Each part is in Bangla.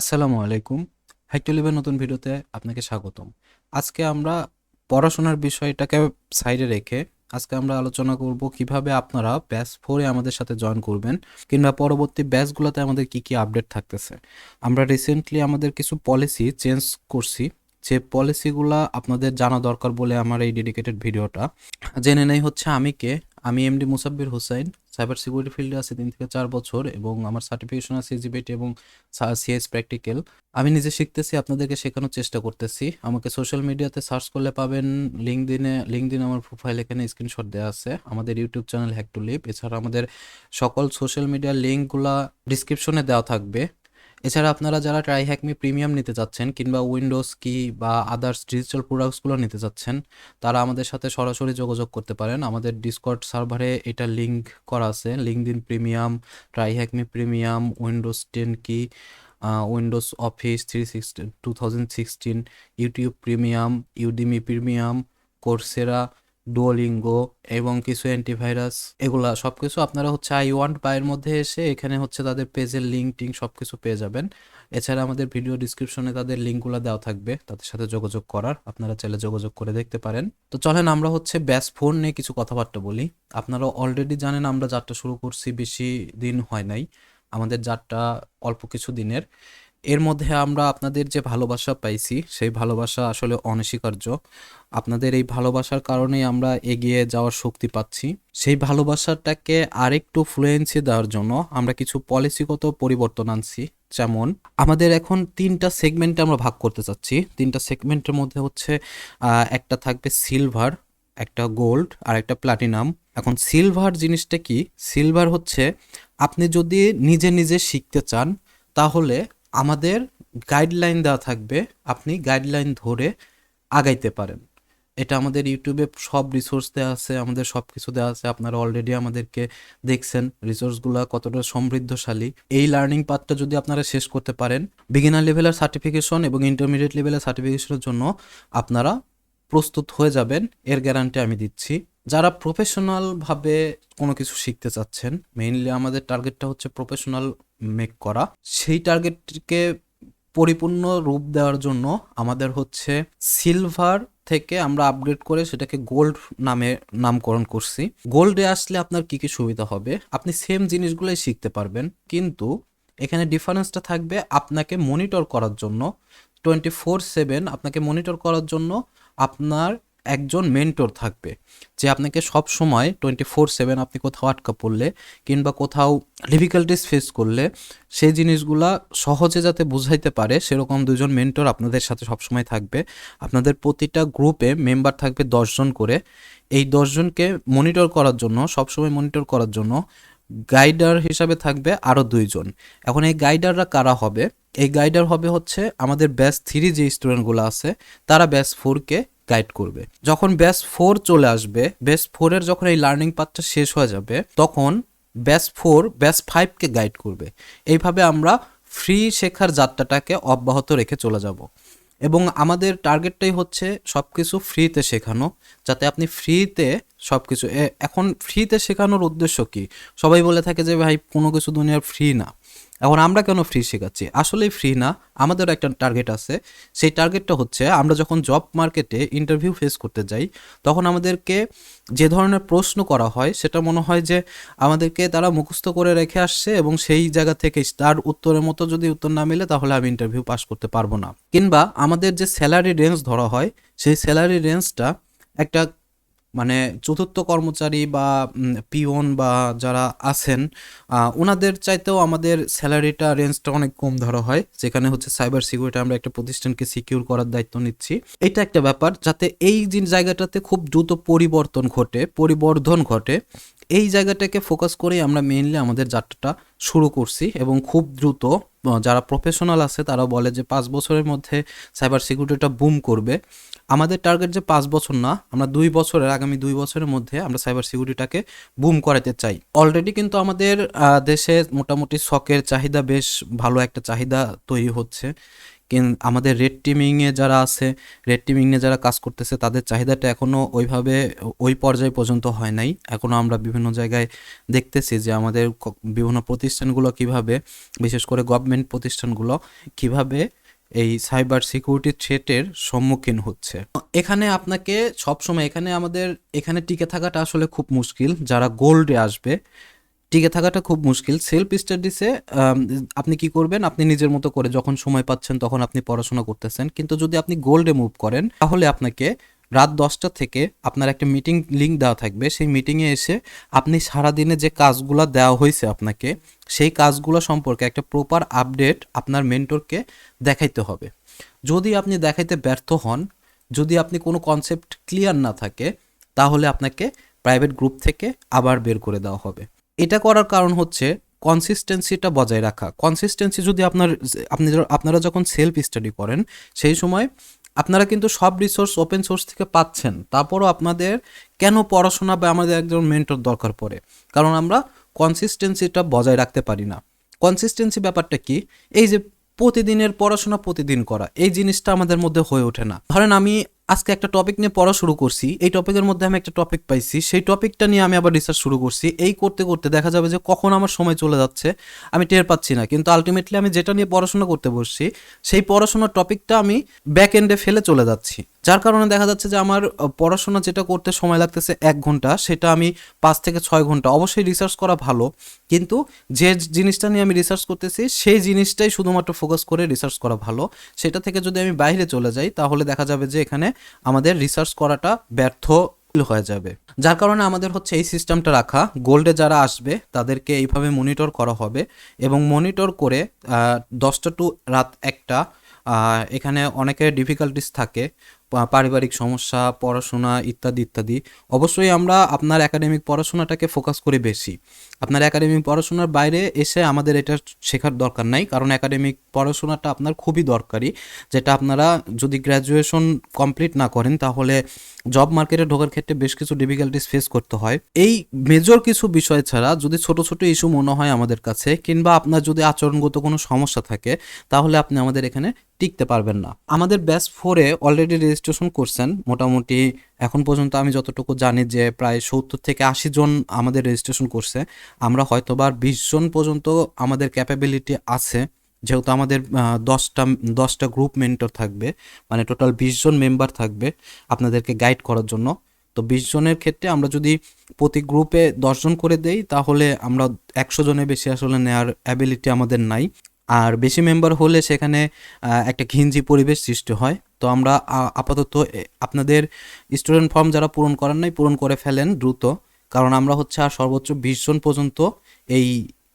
আসসালামু আলাইকুম। হ্যাকটুলিভের নতুন ভিডিওতে আপনাকে স্বাগতম। আজকে আমরা পড়াশোনার বিষয়টাকে সাইডে রেখে আজকে আমরা আলোচনা করব কীভাবে আপনারা ব্যাচ ফোরে আমাদের সাথে জয়েন করবেন কিংবা পরবর্তী ব্যাচগুলোতে আমাদের কি কি আপডেট থাকতেছে। আমরা রিসেন্টলি আমাদের কিছু পলিসি চেঞ্জ করছি। যে পলিসিগুলা আপনাদের জানা দরকার বলে আমার এই ডেডিকেটেড ভিডিওটা। জেনে নেই হচ্ছে আমি কে? আমি MD Musabbir Hossain. Cyber security ফিল্ডে আছে তিন থেকে চার বছর এবং আমার সার্টিফিকেশন আছে জিবিটি এবং সিএস প্র্যাকটিক্যাল আমি নিজে শিখতেছি, আপনাদেরকে শেখানোর চেষ্টা করতেছি। আমাকে সোশ্যাল মিডিয়াতে সার্চ করলে পাবেন। লিঙ্ক দিনে লিঙ্ক দিন আমার প্রোফাইল এখানে স্ক্রিনশট দেওয়া আছে। আমাদের YouTube channel hack to live এছাড়া আমাদের সকল সোশ্যাল মিডিয়ার লিঙ্কগুলা ডিসক্রিপশনে দেওয়া থাকবে। এছাড়া আপনারা যারা ট্রাই হ্যাকমি প্রিমিয়াম নিতে চাচ্ছেন কিংবা উইন্ডোজ কি বা আদার্স ডিজিটাল প্রোডাক্টসগুলো নিতে চাচ্ছেন তারা আমাদের সাথে সরাসরি যোগাযোগ করতে পারেন। আমাদের ডিসকর্ড সার্ভারে এটা লিঙ্ক করা আছে। লিঙ্ক দিন premium try hack me premium Windows ten কি Windows Office three sixteen two thousand sixteen YouTube premium Udemy premium Coursera Duolingo এবং কিছু অ্যান্টিভাইরাস এগুলা সব কিছু আপনারা হচ্ছে আই ওয়ান্ট বাইয়ের মধ্যে এসে এখানে হচ্ছে তাদের পেজের লিঙ্ক টিঙ্ক সব কিছু পেয়ে যাবেন। এছাড়া আমাদের ভিডিও ডিসক্রিপশনে তাদের লিঙ্কগুলো দেওয়া থাকবে, তাদের সাথে যোগাযোগ করার, আপনারা চাইলে যোগাযোগ করে দেখতে পারেন। তো চলেন আমরা হচ্ছে ব্যাস ফোন নিয়ে কিছু কথাবার্তা বলি। আপনারা অলরেডি জানেন আমরা যাত্রা শুরু করছি, বেশি দিন হয় নাই। আমাদের যাত্রা অল্প কিছু দিনের। এর মধ্যে আমরা আপনাদের যে ভালোবাসা পাইছি, সেই ভালোবাসা আসলে অনস্বীকার্য। আপনাদের এই ভালোবাসার কারণেই আমরা এগিয়ে যাওয়ার শক্তি পাচ্ছি। সেই ভালোবাসাটাকে আরেকটু ফ্লুয়েন্সি দেওয়ার জন্য আমরা কিছু পলিসিগত পরিবর্তন আনছি। যেমন, আমাদের এখন তিনটা সেগমেন্টে আমরা ভাগ করতে চাচ্ছি। তিনটা সেগমেন্টের মধ্যে হচ্ছে একটা থাকবে সিলভার একটা গোল্ড আর একটা প্লাটিনাম এখন সিলভার জিনিসটা কি? সিলভার হচ্ছে, আপনি যদি নিজে নিজে শিখতে চান, তাহলে আমাদের গাইডলাইন দেওয়া থাকবে, আপনি গাইডলাইন ধরে আগাইতে পারেন। এটা আমাদের ইউটিউবে সব রিসোর্স দেওয়া আছে, আমাদের সব কিছু দেওয়া আছে। আপনারা অলরেডি আমাদেরকে দেখছেন রিসোর্সগুলো কতটা সমৃদ্ধশালী। এই লার্নিং পাথটা যদি আপনারা শেষ করতে পারেন বিগিনার লেভেলের সার্টিফিকেশন এবং ইন্টারমিডিয়েট লেভেলের সার্টিফিকেশনের জন্য আপনারা প্রস্তুত হয়ে যাবেন, এর গ্যারান্টি আমি দিচ্ছি। যারা প্রফেশনালভাবে কোনো কিছু শিখতে চাচ্ছেন মেইনলি আমাদের টার্গেটটা হচ্ছে প্রফেশনাল মেক করা। সেই টার্গেটকে পরিপূর্ণ রূপ দেওয়ার জন্য আমাদের হচ্ছে সিলভার থেকে আমরা আপগ্রেড করে সেটাকে গোল্ড নামে নামকরণ করছি। গোল্ডে আসলে আপনার কি কি সুবিধা হবে? আপনি সেম জিনিসগুলোই শিখতে পারবেন, কিন্তু এখানে ডিফারেন্সটা থাকবে আপনাকে মনিটর করার জন্য। টোয়েন্টি ফোর সেভেন আপনাকে মনিটর করার জন্য আপনার একজন মেন্টর থাকবে, যে আপনাকে সব সময় টোয়েন্টি ফোর সেভেন আপনি কোথাও আটকা পড়লে কিংবা কোথাও ডিফিকাল্টিস ফেস করলে সেই জিনিসগুলা সহজে যাতে বুঝাইতে পারে, সেরকম দুজন মেন্টর আপনাদের সাথে সবসময় থাকবে। আপনাদের প্রতিটা গ্রুপে মেম্বার থাকবে দশজন করে। এই দশজনকে মনিটর করার জন্য সবসময় মনিটর করার জন্য গাইডার হিসাবে থাকবে আরও দুইজন। এখন এই গাইডাররা কারা হবে? এই গাইডার হবে হচ্ছে আমাদের ব্যাচ থ্রি যে স্টুডেন্টগুলো আছে, তারা ব্যাচ ফোরকে গাইড করবে। যখন ব্যাচ ফোর চলে আসবে, ব্যাচ ফোরের যখন এই লার্নিং পাথটা শেষ হয়ে যাবে, তখন ব্যাচ ফোর ব্যাচ ফাইভকে গাইড করবে। এইভাবে আমরা ফ্রি শেখার যাত্রাটাকে অব্যাহত রেখে চলে যাব। এবং আমাদের টার্গেটটাই হচ্ছে সব কিছু ফ্রিতে শেখানো, যাতে আপনি ফ্রিতে সব কিছু এখন ফ্রিতে শেখানোর উদ্দেশ্য কি? সবাই বলে থাকে যে, ভাই, কোনো কিছু দুনিয়ার ফ্রি না। এখন আমরা কেন ফ্রি শেখাচ্ছি? আসলেই ফ্রি না, আমাদেরও একটা টার্গেট আছে। সেই টার্গেটটা হচ্ছে, আমরা যখন জব মার্কেটে ইন্টারভিউ ফেস করতে যাই, তখন আমাদেরকে যে ধরনের প্রশ্ন করা হয়, সেটা মনে হয় যে আমাদেরকে তারা মুখস্থ করে রেখে আসছে এবং সেই জায়গা থেকে তার উত্তরের মতো যদি উত্তর না মিলে, তাহলে আমি ইন্টারভিউ পাস করতে পারব না। কিংবা আমাদের যে স্যালারি রেঞ্জ ধরা হয়, সেই স্যালারি রেঞ্জটা একটা মানে চতুর্থ কর্মচারী বা পিওন বা যারা আছেন ওনাদের চাইতেও আমাদের স্যালারিটা রেঞ্জটা অনেক কম ধরা হয়। যেখানে হচ্ছে সাইবার সিকিউরিটি আমরা একটা প্রতিষ্ঠানকে সিকিউর করার দায়িত্ব নিচ্ছি। এটা একটা ব্যাপার যাতে এই জায়গাটাতে খুব দ্রুত পরিবর্তন ঘটে, পরিবর্ধন ঘটে। এই জায়গাটাকে ফোকাস করেই আমরা মেইনলি আমাদের যাত্রাটা শুরু করছি এবং খুব দ্রুত যারা প্রফেশনাল আছে তারা বলে যে পাঁচ বছরের মধ্যে সাইবার সিকিউরিটিটা বুম করবে। আমাদের টার্গেট যে পাঁচ বছর না, আমরা দুই বছরের, আগামী দুই বছরের মধ্যে আমরা সাইবার সিকিউরিটিটাকে বুম করাতে চাই। অলরেডি কিন্তু আমাদের দেশে মোটামুটি শখের চাহিদা বেশ ভালো একটা চাহিদা তৈরি হচ্ছে। আমাদের রেড টিমিংয়ে যারা আছে রেড টিমিংয়ে যারা কাজ করতেছে, তাদের চাহিদাটা এখনও ওইভাবে ওই পর্যায় পর্যন্ত হয় নাই। এখনও আমরা বিভিন্ন জায়গায় দেখতেছি যে আমাদের বিভিন্ন প্রতিষ্ঠানগুলো কীভাবে, বিশেষ করে গভর্নমেন্ট প্রতিষ্ঠানগুলো কীভাবে এই সাইবার সিকিউরিটি থ্রেটের সম্মুখীন হচ্ছে। এখানে আপনাকে সবসময়, এখানে আমাদের, এখানে টিকে থাকাটা আসলে খুব মুশকিল। যারা গোল্ডে আসবে টিকে থাকাটা খুব মুশকিল। সেলফ স্টাডিসে আপনি কি করবেন? আপনি নিজের মতো করে যখন সময় পাচ্ছেন তখন আপনি পড়াশোনা করতেছেন। কিন্তু যদি আপনি গোল্ডে মুভ করেন, তাহলে আপনাকে রাত দশটা থেকে আপনার একটা মিটিং লিঙ্ক দেওয়া থাকবে। সেই মিটিংয়ে এসে আপনি সারাদিনে যে কাজগুলো দেওয়া হয়েছে আপনাকে, সেই কাজগুলো সম্পর্কে একটা প্রপার আপডেট আপনার মেন্টরকে দেখাইতে হবে। যদি আপনি দেখাইতে ব্যর্থ হন, যদি আপনি কোনো কনসেপ্ট ক্লিয়ার না থাকে, তাহলে আপনাকে প্রাইভেট গ্রুপ থেকে আবার বের করে দেওয়া হবে। এটা করার কারণ হচ্ছে কনসিস্টেন্সিটা বজায় রাখা। কনসিস্টেন্সি যদি আপনার, আপনি আপনারা যখন সেলফ স্টাডি করেন, সেই সময় আপনারা কিন্তু সব রিসোর্স ওপেন সোর্স থেকে পাচ্ছেন। তারপরও আপনাদের কেন পড়াশোনা বা আমাদের একজন মেন্টর দরকার পড়ে? কারণ আমরা কনসিস্টেন্সিটা বজায় রাখতে পারি না। কনসিস্টেন্সি ব্যাপারটা কি? এই যে প্রতিদিনের পড়াশোনা প্রতিদিন করা, এই জিনিসটা আমাদের মধ্যে হয়ে ওঠে না। ধরেন আমি আজকে একটা টপিক নিয়ে পড়া শুরু করছি। এই টপিকের মধ্যে আমি একটা টপিক পাইছি। সেই টপিকটা নিয়ে আমি আবার রিসার্চ শুরু করছি। এই করতে করতে দেখা যাবে যে কখন আমার সময় চলে যাচ্ছে, আমি টের পাচ্ছি না। কিন্তু আলটিমেটলি আমি যেটা নিয়ে পড়াশোনা করতে বসছি, সেই পড়াশোনার টপিকটা আমি ব্যাক এন্ডে ফেলে চলে যাচ্ছি। যার কারণে দেখা যাচ্ছে যে আমার পড়াশোনা যেটা করতে সময় লাগতেছে এক ঘণ্টা, সেটা আমি পাঁচ থেকে ছয় ঘণ্টা। অবশ্যই রিসার্চ করা ভালো, কিন্তু যে জিনিসটা নিয়ে আমি রিসার্চ করতেছি, সেই জিনিসটাই শুধুমাত্র ফোকাস করে রিসার্চ করা ভালো। সেটা থেকে যদি আমি বাইরে চলে যাই, তাহলে দেখা যাবে যে এখানে আমাদের রিসার্চ করাটা ব্যর্থ হয়ে যাবে। যার কারণে আমাদের হচ্ছে এই সিস্টেমটা রাখা। গোল্ডে যারা আসবে, তাদেরকে এইভাবে মনিটর করা হবে এবং মনিটর করে দশটা টু রাত একটা এখানে অনেকের ডিফিকাল্টিস থাকে। পারিবারিক সমস্যা, পড়াশোনা ইত্যাদি ইত্যাদি। অবশ্যই আমরা আপনার একাডেমিক পড়াশোনাটাকে ফোকাস করি বেশি। আপনার একাডেমিক পড়াশোনার বাইরে এসে আমাদের এটা শেখার দরকার নাই, কারণ একাডেমিক পড়াশোনাটা আপনার খুবই দরকারি। যেটা আপনারা যদি গ্র্যাজুয়েশন কমপ্লিট না করেন, তাহলে জব মার্কেটে ঢোকার ক্ষেত্রে বেশ কিছু ডিফিকাল্টিস ফেস করতে হয়। এই মেজর কিছু বিষয় ছাড়া যদি ছোট ছোট ইস্যু মনে হয় আমাদের কাছে, কিংবা আপনার যদি আচরণগত কোনো সমস্যা থাকে, তাহলে আপনি আমাদের এখানে টিকতে পারবেন না। আমাদের ব্যাচ ফোরে অলরেডি রেজিস্ট্রেশন করছেন। মোটামুটি এখন পর্যন্ত আমি যতটুকু জানি যে প্রায় সত্তর থেকে আশি জন আমাদের রেজিস্ট্রেশন করছে। আমরা হয়তোবার বিশ জন পর্যন্ত আমাদের ক্যাপাবিলিটি আছে। যেহেতু আমাদের দশটা দশটা গ্রুপ মেন্টর থাকবে মানে টোটাল বিশ জন মেম্বার থাকবে আপনাদেরকে গাইড করার জন্য। তো বিশ জনের ক্ষেত্রে আমরা যদি প্রতি গ্রুপে দশজন করে দেই, তাহলে আমরা একশো জনের বেশি আসলে নেওয়ার অ্যাবিলিটি আমাদের নাই। আর বেশি মেম্বার হলে সেখানে একটা ঘিঞ্জি পরিবেশ সৃষ্টি হয়। তো আমরা আপাতত আপনাদের স্টুডেন্ট ফর্ম যারা পূরণ করেন নাই, পূরণ করে ফেলেন দ্রুত। কারণ আমরা হচ্ছে আর সর্বোচ্চ বিশ জন পর্যন্ত এই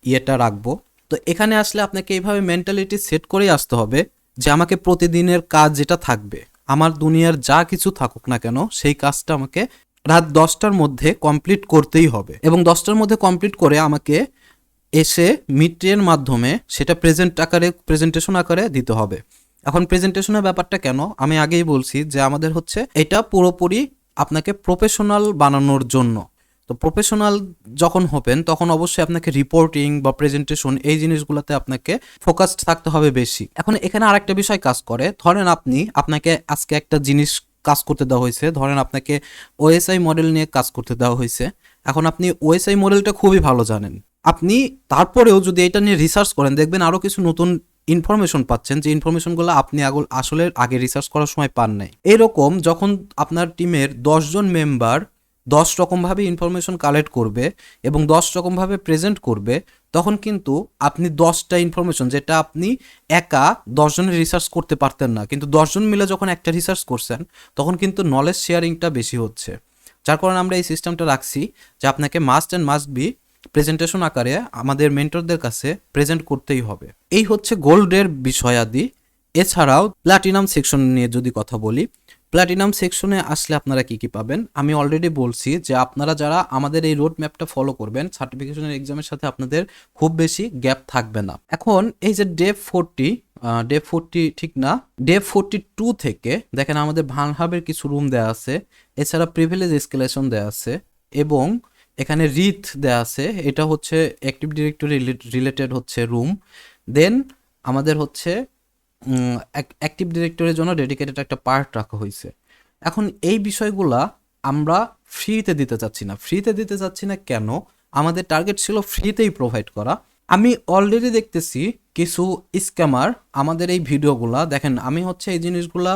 ইয়েটা রাখব। তো এখানে আসলে আপনাকে এইভাবে মেন্টালিটি সেট করেই আসতে হবে যে আমাকে প্রতিদিনের কাজ যেটা থাকবে, আমার দুনিয়ার যা কিছু থাকুক না কেন, সেই কাজটা আমাকে রাত দশটার মধ্যে কমপ্লিট করতেই হবে। এবং দশটার মধ্যে কমপ্লিট করে আমাকে এসে মিটের মাধ্যমে সেটা প্রেজেন্ট আকারে প্রেজেন্টেশন আকারে দিতে হবে। এখন প্রেজেন্টেশনের ব্যাপারটা কেন? আমি আগেই বলছি যে আমাদের হচ্ছে এটা পুরোপুরি আপনাকে প্রফেশনাল বানানোর জন্য। তো প্রফেশনাল যখন হবেন, তখন অবশ্যই আপনাকে রিপোর্টিং বা প্রেজেন্টেশন এই জিনিসগুলোতে আপনাকে ফোকাসড থাকতে হবে বেশি। এখন এখানে আরেকটা বিষয় কাজ করে। ধরেন আপনি, আপনাকে আজকে একটা জিনিস কাজ করতে দেওয়া হয়েছে। ধরেন আপনাকে ওএসআই মডেল নিয়ে কাজ করতে দেওয়া হয়েছে। এখন আপনি ওএসআই মডেলটা খুবই ভালো জানেন। আপনি তারপরেও যদি এটা নিয়ে রিসার্চ করেন, দেখবেন আরও কিছু নতুন ইনফরমেশন পাচ্ছেন, যে ইনফরমেশনগুলো আপনি আসলে আগে রিসার্চ করার সময় পান নাই। এরকম যখন আপনার টিমের দশজন মেম্বার দশ রকমভাবে ইনফরমেশন কালেক্ট করবে এবং দশ রকমভাবে প্রেজেন্ট করবে, তখন কিন্তু আপনি দশটা ইনফরমেশন যেটা আপনি একা দশজনের রিসার্চ করতে পারতেন না, কিন্তু দশজন মিলে যখন একটা রিসার্চ করছেন, তখন কিন্তু নলেজ শেয়ারিংটা বেশি হচ্ছে। যার কারণে আমরা এই সিস্টেমটা রাখছি যে আপনাকে must and must be presentation আকারে আমাদের মেন্টরদের কাছে প্রেজেন্ট করতেই হবে। এই হচ্ছে গোল্ডের বিষয়াদি। এছাড়াও প্লাটিনাম সেকশন নিয়ে যদি কথা বলি প্ল্যাটিনাম সেকশনে আসলে আপনারা কি কি পাবেন? আমি অলরেডি বলছি যে আপনারা যারা আমাদের এই রোড ম্যাপটা ফলো করবেন সার্টিফিকেশনের এক্সামের সাথে আপনাদের খুব বেশি গ্যাপ থাকবে না। এখন এই যে ডে ফোরটি ডে ফোরটি ঠিক না? ডে ফোরটি টু থেকে দেখেন আমাদের ভানহাবের কিছু রুম দেওয়া আছে, এছাড়া প্রিভিলেজ এসকেলেশন দেওয়া আছে, এবং এখানে রিথ দেয়া আছে, এটা হচ্ছে অ্যাক্টিভ ডিরেক্টরি রিলেটেড হচ্ছে রুম দেন আমাদের হচ্ছে অ্যাক্টিভ ডিরেক্টরির জন্য ডেডিকেটেড একটা পার্ট রাখা হয়েছে। এখন এই বিষয়গুলা আমরা ফ্রিতে দিতে চাচ্ছি না। ফ্রিতে দিতে চাচ্ছি না কেন? আমাদের টার্গেট ছিল ফ্রিতেই প্রোভাইড করা। আমি অলরেডি দেখতেছি কিছু স্ক্যামার আমাদের এই ভিডিওগুলা, দেখেন আমি হচ্ছে এই জিনিসগুলা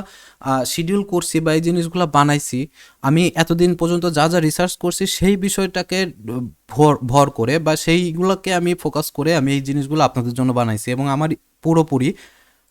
শিডিউল করছি বা এই জিনিসগুলা বানাইছি। আমি এতদিন পর্যন্ত যা যা রিসার্চ করছি সেই বিষয়টাকে ভর ভর করে বা সেইগুলোকে আমি ফোকাস করে আমি এই জিনিসগুলো আপনাদের জন্য বানাইছি এবং আমার পুরোপুরি,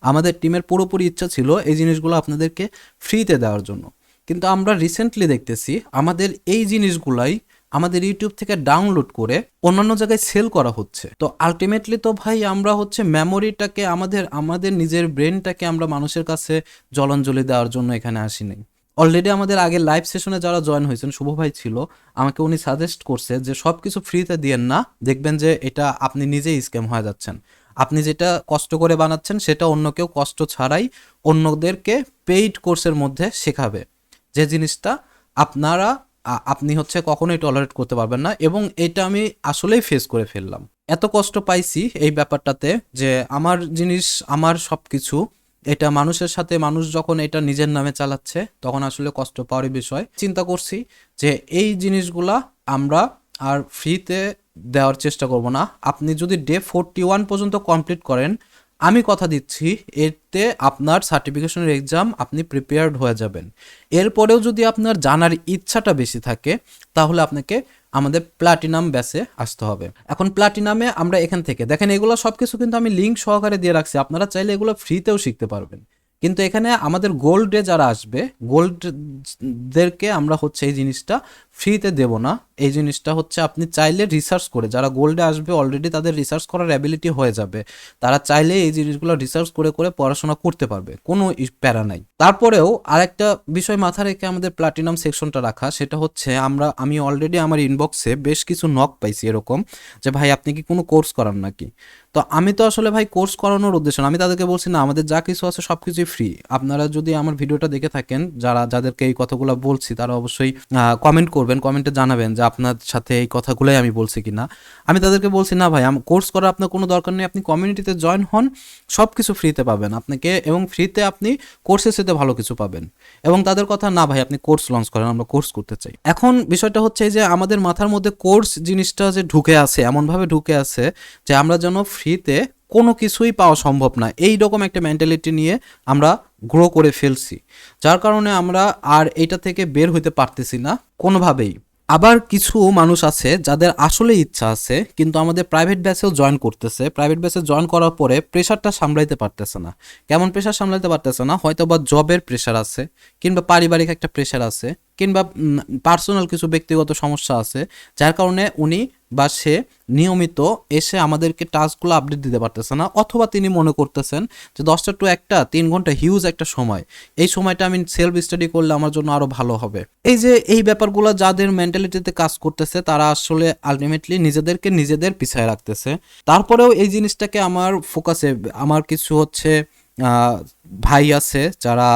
আমাদের টিমের পুরোপুরি ইচ্ছা ছিল এই জিনিসগুলো আপনাদেরকে ফ্রিতে দেওয়ার জন্য। কিন্তু আমরা রিসেন্টলি দেখতেছি আমাদের এই জিনিসগুলাই আমাদের ইউটিউব থেকে ডাউনলোড করে অন্যান্য জায়গায় সেল করা হচ্ছে। তো আলটিমেটলি তো ভাই আমরা হচ্ছে মেমোরিটাকে আমাদের আমাদের নিজের ব্রেনটাকে আমরা মানুষের কাছে জলাঞ্জলি দেওয়ার জন্য এখানে আসি নাই অলরেডি আমাদের আগে লাইভ সেশনে যারা জয়েন হয়েছেন, শুভ ভাই ছিল, আমাকে উনি সাজেস্ট করছে যে সব কিছু ফ্রিতে দিয়েন না, দেখবেন যে এটা আপনি নিজেই স্ক্যাম হয়ে যাচ্ছেন। আপনি যেটা কষ্ট করে বানাচ্ছেন, সেটা অন্য কেউ কষ্ট ছাড়াই অন্যদেরকে পেইড কোর্সের মধ্যে শেখাবে। যে জিনিসটা আপনারা আপনি হচ্ছে কখনোই টলারেট করতে পারবেন না এবং এটা আমি আসলেই ফেস করে ফেললাম। এত কষ্ট পাইছি এই ব্যাপারটাতে যে আমার জিনিস, আমার সব কিছু এটা মানুষের সাথে মানুষ যখন এটা নিজের নামে চালাচ্ছে, তখন আসলে কষ্ট পাওয়ারই বিষয়। চিন্তা করছি যে এই জিনিসগুলা আমরা আর ফ্রিতে দেওয়ার চেষ্টা করব না। আপনি যদি ডে ফোরটি ওয়ান পর্যন্ত কমপ্লিট করেন আমি কথা দিচ্ছি, এতে আপনার সার্টিফিকেশনের এক্সাম আপনি প্রিপেয়ার্ড হয়ে যাবেন। এরপরেও যদি আপনার জানার ইচ্ছাটা বেশি থাকে, তাহলে আপনাকে আমাদের প্লাটিনাম ব্যাসে আসতে হবে। এখন প্লাটিনামে আমরা এখান থেকে, দেখেন এগুলো সব কিছু কিন্তু আমি লিঙ্ক সহকারে দিয়ে রাখছি, আপনারা চাইলে এগুলো ফ্রিতেও শিখতে পারবেন। কিন্তু এখানে আমাদের গোল্ডে যারা আসবে গোল্ডদেরকে আমরা হচ্ছে এই জিনিসটা ফ্রিতে দেব না। এই জিনিসটা হচ্ছে আপনি চাইলে রিসার্চ করে, যারা গোল্ডে আসবে অলরেডি তাদের রিসার্চ করার অ্যাবিলিটি হয়ে যাবে। তারা চাইলে এই জিনিসগুলো রিসার্চ করে করে পড়াশোনা করতে পারবে, কোনো প্যারা নাই। তারপরেও আরেকটা বিষয় মাথা রেখে আমাদের প্লাটিনাম সেকশনটা রাখা, সেটা হচ্ছে আমরা, আমি অলরেডি আমার ইনবক্সে বেশ কিছু নক পাইছি এরকম, যে ভাই আপনি কি কোনো কোর্স করান নাকি? তো আমি তো আসলে ভাই কোর্স করানোর উদ্দেশ্য না, আমি তাদেরকে বলছি না, আমাদের যা কিছু আছে সব কিছুই ফ্রি আপনারা যদি আমার ভিডিওটা দেখে থাকেন, যারা, যাদেরকে এই কথাগুলো বলছি, তারা অবশ্যই কমেন্ট করবেন কমেন্টে জানাবেন যে আপনার সাথে এই কথাগুলোই আমি বলছি কি না আমি তাদেরকে বলছি, না ভাই কোর্স করার আপনার কোনো দরকার নেই। আপনি কমিউনিটিতে জয়েন হন সব কিছু ফ্রিতে পাবেন আপনাকে এবং ফ্রিতে আপনি কোর্সের সাথে ভালো কিছু পাবেন। এবং তাদের কথা, না ভাই, আপনি কোর্স লঞ্চ করেন, আমরা কোর্স করতে চাই। এখন বিষয়টা হচ্ছে যে আমাদের মাথার মধ্যে কোর্স জিনিসটা যে ঢুকে আছে, এমনভাবে ঢুকে আছে যে আমরা যেন ফ্রিতে কোনো কিছুই পাওয়া সম্ভব না। এই রকম একটা মেন্টালিটি নিয়ে আমরা গ্রো করে ফেলছি। যার কারণে আমরা আর এইটা থেকে বের হইতে পারতেছি না কোনোভাবেই। আবার কিছু মানুষ আছে যাদের আসলে ইচ্ছা আছে, কিন্তু আমাদের প্রাইভেট ব্যাচেও জয়েন করতেছে। প্রাইভেট ব্যাচে জয়েন করার পরে প্রেশারটা সামলাইতে পারতেছে না। কেমন প্রেশার সামলাইতে পারতেছে না? হয়তো বা জবের প্রেশার আছে, কিংবা পারিবারিক একটা প্রেশার আছে, কিংবা পার্সোনাল কিছু ব্যক্তিগত সমস্যা আছে, যার কারণে উনি বা সে নিয়মিত এসে আমাদেরকে টাস্কগুলো আপডেট দিতে পারতেছে না, অথবা তিনি মনে করতেছেন যে দশটা টু একটা, তিন ঘণ্টা হিউজ একটা সময়। এই সময়টা আমি সেলফ স্টাডি করলে আমার জন্য আরও ভালো হবে। এই যে এই ব্যাপারগুলো যাদের মেন্টালিটিতে কাজ করতেছে, তারা আসলে আলটিমেটলি নিজেদেরকে নিজেদের পিছায় রাখতেছে। তারপরেও এই জিনিসটাকে আমার ফোকাসে আমার কিছু হচ্ছে ভাই আছে যারা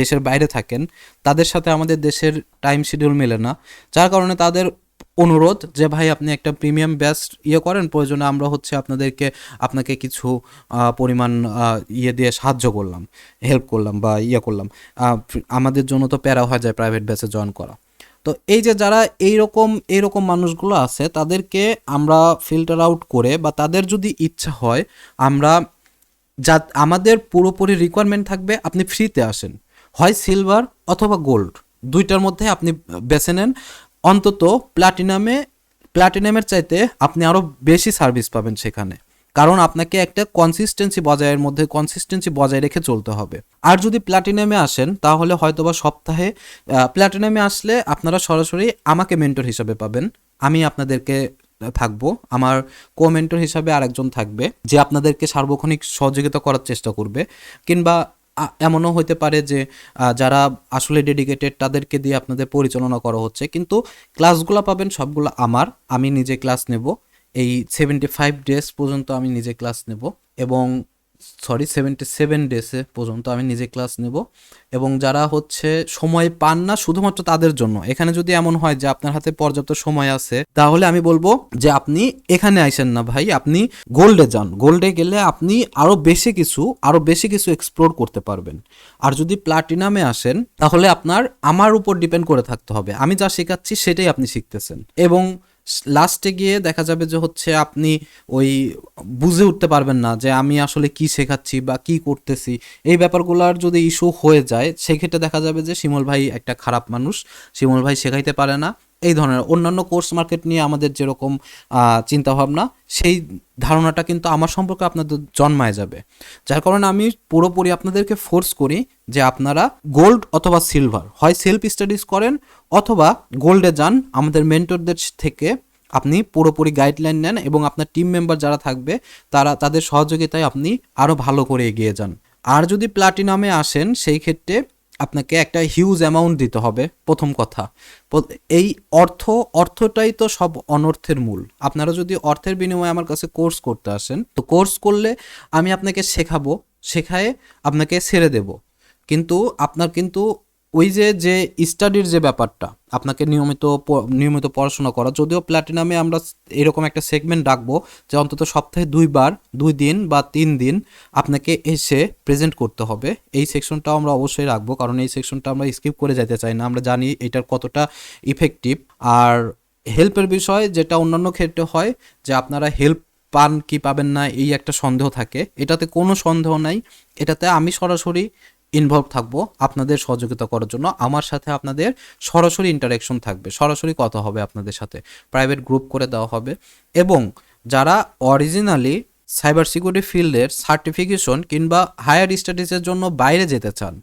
দেশের বাইরে থাকেন, তাদের সাথে আমাদের দেশের টাইম শিডিউল মেলে না। যার কারণে তাদের অনুরোধ যে ভাই, আপনি একটা প্রিমিয়াম ব্যাচ ইয়ে করেন, প্রয়োজনে আমরা হচ্ছে আপনাদেরকে আপনাকে কিছু পরিমাণ ইয়ে দিয়ে সাহায্য করলাম হেল্প করলাম বা ইয়ে করলাম। আমাদের জন্য তো প্যারা হয়ে যায় প্রাইভেট ব্যাচে জয়েন করা। তো এই যে যারা এইরকম এইরকম মানুষগুলো আছে, তাদেরকে আমরা ফিল্টার আউট করে বা তাদের যদি ইচ্ছা হয়, আমরা যা, আমাদের পুরোপুরি রিকোয়ারমেন্ট থাকবে আপনি ফ্রিতে আসেন। হয় সিলভার অথবা গোল্ড দুইটার মধ্যে আপনি বেছে নেন। অন্তত প্লাটিনামে প্লাটিনামের চাইতে আপনি আরও বেশি সার্ভিস পাবেন সেখানে। কারণ আপনাকে একটা কনসিস্টেন্সি বজায়ের মধ্যে কনসিস্টেন্সি বজায় রেখে চলতে হবে। আর যদি প্লাটিনামে আসেন, তাহলে হয়তোবা সপ্তাহে প্লাটিনামে আসলে আপনারা সরাসরি আমাকে মেন্টর হিসাবে পাবেন। আমি আপনাদেরকে থাকব। আমার কো মেন্টর হিসাবে আরেকজন থাকবে, যে আপনাদেরকে সার্বক্ষণিক সহযোগিতা করার চেষ্টা করবে। কিংবা এমনও হইতে পারে যে যারা আসলে ডেডিকেটেড তাদেরকে দিয়ে আপনাদের পরিচালনা করা হচ্ছে। কিন্তু ক্লাসগুলো পাবেন সবগুলো আমার। আমি নিজে ক্লাস নেব। এই সেভেন্টি ফাইভ ডেজ পর্যন্ত আমি নিজে ক্লাস নেব। এবং সরি সেভেন্টি সেভেন ডেসে পর্যন্ত আমি নিজে ক্লাস নেব। এবং যারা হচ্ছে সময় পান না, শুধুমাত্র তাদের জন্য। এখানে যদি এমন হয় যে আপনার হাতে পর্যাপ্ত সময় আছে, তাহলে আমি বলব যে আপনি এখানে আইসেন না ভাই। আপনি গোল্ডে যান। গোল্ডে গেলে আপনি আরও বেশি কিছু আরও বেশি কিছু এক্সপ্লোর করতে পারবেন। আর যদি প্লাটিনামে আসেন, তাহলে আপনার আমার উপর ডিপেন্ড করে থাকতে হবে। আমি যা শেখাচ্ছি সেটাই আপনি শিখতেছেন। এবং লাস্টে গিয়ে দেখা যাবে যে হচ্ছে আপনি ওই বুঝে উঠতে পারবেন না যে আমি আসলে কি শেখাচ্ছি বা কি করতেছি। এই ব্যাপারগুলোর যদি ইস্যু হয়ে যায়, সেক্ষেত্রে দেখা যাবে যে শিমল ভাই একটা খারাপ মানুষ। শিমল ভাই শেখাইতে পারে না। এই ধরনের অন্যান্য কোর্স মার্কেট নিয়ে আমাদের যেরকম চিন্তাভাবনা, সেই ধারণাটা কিন্তু আমার সম্পর্কে আপনাদের জন্মায় যাবে। যার কারণে আমি পুরোপুরি আপনাদেরকে ফোর্স করি যে আপনারা গোল্ড অথবা সিলভার হয় সেলফ স্টাডিজ করেন অথবা গোল্ডে যান, আমাদের মেন্টরদের থেকে আপনি পুরোপুরি গাইডলাইন নেন এবং আপনার টিম মেম্বার যারা থাকবে, তারা, তাদের সহযোগিতায় আপনি আরও ভালো করে এগিয়ে যান। আর যদি প্লাটিনামে আসেন, সেই ক্ষেত্রে আপনাকে একটা হিউজ অ্যামাউন্ট দিতে হবে, প্রথম কথা। এই অর্থ, অর্থটাই তো সব অনর্থের মূল। আপনারা যদি অর্থের বিনিময়ে আমার কাছে কোর্স করতে আসেন, তো কোর্স করলে আমি আপনাকে শেখাবো, শেখায় আপনাকে ছেড়ে দেব। কিন্তু আপনার কিন্তু ওই যে যে স্টাডির যে ব্যাপারটা, আপনাকে নিয়মিত নিয়মিত পড়াশোনা করা, যদিও প্ল্যাটিনামে আমরা এরকম একটা সেগমেন্ট রাখব যে অন্তত সপ্তাহে দুইবার, দুই দিন বা তিন দিন আপনাকে এসে প্রেজেন্ট করতে হবে। এই সেকশনটাও আমরা অবশ্যই রাখব, কারণ এই সেকশনটা আমরা স্কিপ করে যেতে চাই না। আমরা জানি এটার কতটা ইফেক্টিভ আর হেল্পের বিষয় যেটা অন্যান্য ক্ষেত্রে হয়, যে আপনারা হেল্প পান কি পাবেন না, এই একটা সন্দেহ থাকে। এটাতে কোনো সন্দেহ নাই। এটাতে আমি সরাসরি ইনভলভ থাকব, আপনাদের সহযোগিতা করার জন্য। আমার সাথে আপনাদের সরাসরি ইন্টারাকশন থাকবে, সরাসরি কথা হবে আপনাদের সাথে। প্রাইভেট গ্রুপ করে দেওয়া হবে। এবং যারা অরিজিনালি সাইবার সিকিউরিটি ফিল্ডের সার্টিফিকেশন কিংবা হায়ার স্টাডিজের জন্য বাইরে যেতে চান,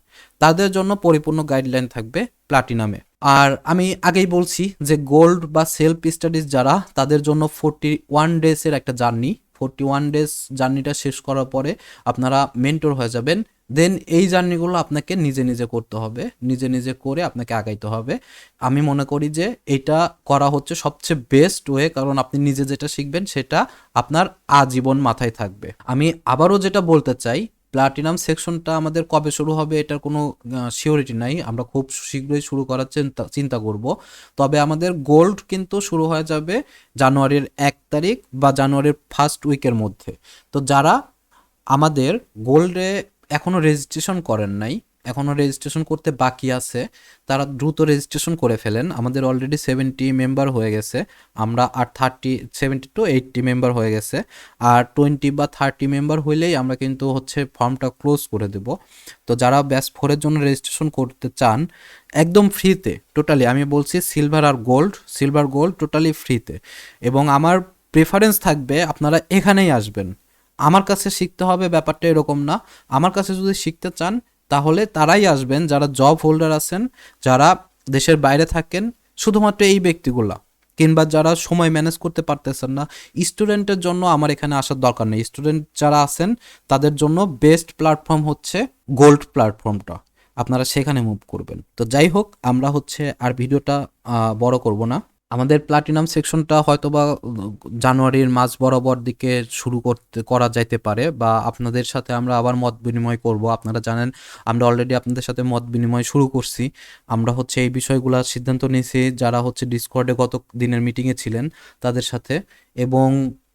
তাদের জন্য পরিপূর্ণ গাইডলাইন থাকবে প্লাটিনামে আর আমি আগেই বলছি যে গোল্ড বা সেলফ স্টাডিজ যারা, তাদের জন্য ফোরটি ওয়ান ডেজের একটা জার্নি ফোরটি ওয়ান ডেজ জার্নিটা শেষ করার পরে আপনারা মেন্টর হয়ে যাবেন। দেন এই জার্নিগুলো আপনাকে নিজে নিজে করতে হবে, নিজে নিজে করে আপনাকে আগাইতে হবে। আমি মনে করি যে এটা করা হচ্ছে সবচেয়ে বেস্ট ওয়ে কারণ আপনি নিজে যেটা শিখবেন সেটা আপনার আজীবন মাথায় থাকবে। আমি আবারও যেটা বলতে চাই প্লাটিনাম সেকশনটা আমাদের কবে শুরু হবে এটার কোনো সিওরিটি নাই। আমরা খুব শীঘ্রই শুরু করার চিন্তা চিন্তা করব। তবে আমাদের গোল্ড কিন্তু শুরু হয়ে যাবে জানুয়ারির এক তারিখ বা জানুয়ারির ফার্স্ট উইকের মধ্যে। তো যারা আমাদের গোল্ডে এখনও রেজিস্ট্রেশন করেন নাই এখনও রেজিস্ট্রেশন করতে বাকি আছে। তারা দ্রুত রেজিস্ট্রেশন করে ফেলেন। আমাদের অলরেডি সেভেন্টি মেম্বার হয়ে গেছে। আমরা আর thirty seventy to eighty member হয়ে গেছে। আর টোয়েন্টি বা থার্টি মেম্বার হইলেই আমরা কিন্তু হচ্ছে ফর্মটা ক্লোজ করে দেব। তো যারা ব্যাস ফোরের জন্য রেজিস্ট্রেশন করতে চান, একদম ফ্রিতে টোটালি আমি বলছি সিলভার আর গোল্ড সিলভার গোল্ড টোটালি ফ্রিতে এবং আমার প্রেফারেন্স থাকবে আপনারা এখানেই আসবেন। আমার কাছে শিখতে হবে ব্যাপারটা এরকম না। আমার কাছে যদি শিখতে চান, তাহলে তারাই আসবেন, যারা জব হোল্ডার আছেন, যারা দেশের বাইরে থাকেন, শুধুমাত্র এই ব্যক্তিগুলা, কিংবা যারা সময় ম্যানেজ করতে পারতেছেন না। স্টুডেন্টের জন্য আমার এখানে আসার দরকার নেই। স্টুডেন্ট যারা আছেন, তাদের জন্য বেস্ট প্ল্যাটফর্ম হচ্ছে গোল্ড প্ল্যাটফর্মটা আপনারা সেখানে মুভ করবেন। তো যাই হোক, আমরা হচ্ছে আর ভিডিওটা বড় করব না। আমাদের প্লাটিনাম সেকশনটা হয়তো বা জানুয়ারির মাস বরাবর দিকে শুরু করতে, করা যাইতে পারে বা আপনাদের সাথে আমরা আবার মত বিনিময় করব। আপনারা জানেন, আমরা অলরেডি আপনাদের সাথে মত বিনিময় শুরু করছি। আমরা হচ্ছে এই বিষয়গুলো সিদ্ধান্ত নিয়েছি, যারা হচ্ছে ডিসকর্ডে গত দিনের মিটিংয়ে ছিলেন তাদের সাথে এবং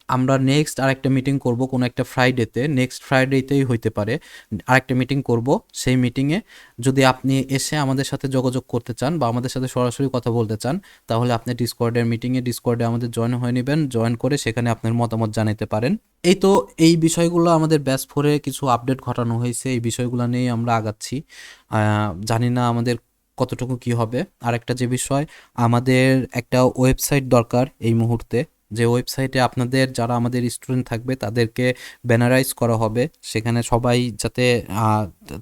আমরা নেক্সট আরেকটা মিটিং করব কোনো একটা ফ্রাইডেতে নেক্সট ফ্রাইডেতেই হইতে পারে। আরেকটা মিটিং করব সেই মিটিংয়ে যদি আপনি এসে আমাদের সাথে যোগাযোগ করতে চান বা আমাদের সাথে সরাসরি কথা বলতে চান, তাহলে আপনি ডিসকর্ডের মিটিংয়ে ডিসকর্ডে আমাদের জয়েন হয়ে নেবেন। জয়েন করে সেখানে আপনার মতামত জানাতে পারেন। এই তো এই বিষয়গুলো আমাদের ব্যাস ফোরে কিছু আপডেট ঘটানো হয়েছে। এই বিষয়গুলো নিয়েই আমরা আগাচ্ছি। জানি না আমাদের কতটুকু কি হবে। আর একটা যে বিষয়, আমাদের একটা ওয়েবসাইট দরকার এই মুহূর্তে। যে ওয়েবসাইটে আপনাদের যারা আমাদের স্টুডেন্ট থাকবে তাদেরকে ব্যানারাইজ করা হবে। সেখানে সবাই যাতে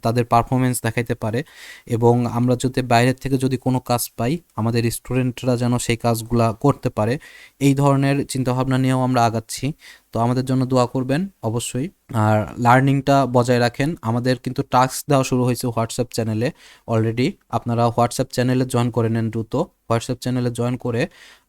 তাদের পারফরমেন্স দেখাইতে পারে এবং আমরা যাতে বাইরের থেকে যদি কোনো কাজ পাই, আমাদের স্টুডেন্টরা যেন সেই কাজগুলা করতে পারে। এই ধরনের চিন্তাভাবনা নিয়েও আমরা আগাচ্ছি। তো আমাদের জন্য দোয়া করবেন, অবশ্যই। আর লার্নিংটা বজায় রাখেন। আমাদের কিন্তু টাস্ক দেওয়া শুরু হয়েছে হোয়াটসঅ্যাপ চ্যানেলে অলরেডি আপনারা হোয়াটসঅ্যাপ চ্যানেলে জয়েন করে নেন দ্রুত। হোয়াটসঅ্যাপ চ্যানেলে জয়েন করে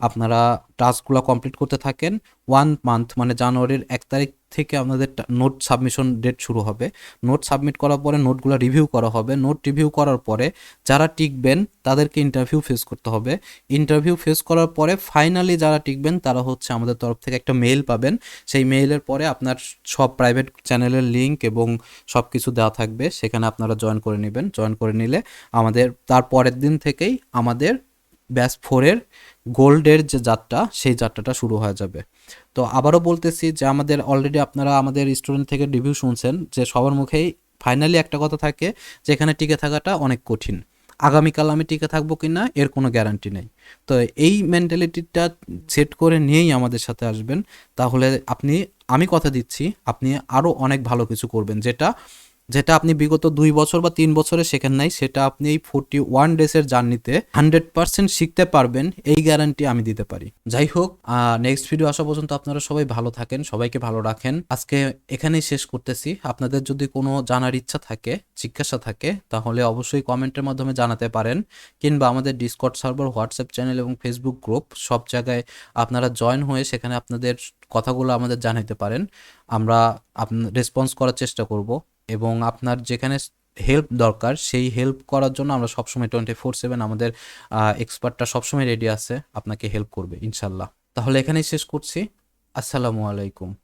আপনারা টাস্কগুলো কমপ্লিট করতে থাকেন। ওয়ান মান্থ মানে জানুয়ারির এক তারিখ থেকে আপনাদের নোট সাবমিশন ডেট শুরু হবে। নোট সাবমিট করার পরে নোটগুলো রিভিউ করা হবে। নোট রিভিউ করার পরে যারা টিকবেন তাদেরকে ইন্টারভিউ ফেস করতে হবে। ইন্টারভিউ ফেস করার পরে ফাইনালি যারা টিকবেন তারা হচ্ছে আমাদের তরফ থেকে একটা মেইল পাবেন। সেই মেইলের পরে আপনার সব প্রাইভেট চ্যানেলের লিঙ্ক এবং সব কিছু দেওয়া থাকবে। সেখানে আপনারা জয়েন করে নেবেন। জয়েন করে নিলে আমাদের, তার পরের দিন থেকেই আমাদের ব্যাস ফোরের গোল্ডের যে যাত্রা, সেই যাত্রাটা শুরু হয়ে যাবে। তো আবারও বলতেছি যে আমাদের অলরেডি আপনারা আমাদের স্টুডেন্ট থেকে রিভিউ শুনছেন যে সবার মুখেই ফাইনালি একটা কথা থাকে যে এখানে টিকে থাকাটা অনেক কঠিন। আগামীকাল আমি টিকে থাকব কি না এর কোনো গ্যারান্টি নেই। তো এই মেন্টালিটিটা সেট করে নিয়েই আমাদের সাথে আসবেন। তাহলে আপনি, আমি কথা দিচ্ছি, আপনি আরও অনেক ভালো কিছু করবেন, যেটা যেটা আপনি বিগত দুই বছর বা তিন বছরে শেখেন নাই, সেটা আপনি এই ফোরটি ওয়ান ডেজের জার্নিতে হান্ড্রেড পার্সেন্ট শিখতে পারবেন, এই গ্যারান্টি আমি দিতে পারি। যাই হোক নেক্সট ভিডিও আসা পর্যন্ত আপনারা সবাই ভালো থাকেন, সবাইকে ভালো রাখেন। আজকে এখানেই শেষ করতেছি। আপনাদের যদি কোনো জানার ইচ্ছা থাকে, জিজ্ঞাসা থাকে, তাহলে অবশ্যই কমেন্টের মাধ্যমে জানাতে পারেন, কিংবা আমাদের ডিসকট সার্ভার হোয়াটসঅ্যাপ চ্যানেল এবং ফেসবুক গ্রুপ সব জায়গায় আপনারা জয়েন হয়ে সেখানে আপনাদের কথাগুলো আমাদের জানাতে পারেন। আমরা রেসপন্স করার চেষ্টা করব। এবং আপনার যেখানে হেল্প দরকার, সেই হেল্প করার জন্য আমরা সবসময় টোয়েন্টি ফোর সেভেন আমাদের এক্সপার্টটা সবসময় রেডি আছে, আপনাকে হেল্প করবে, ইনশাল্লাহ। তাহলে এখানেই শেষ করছি। আসসালামু আলাইকুম।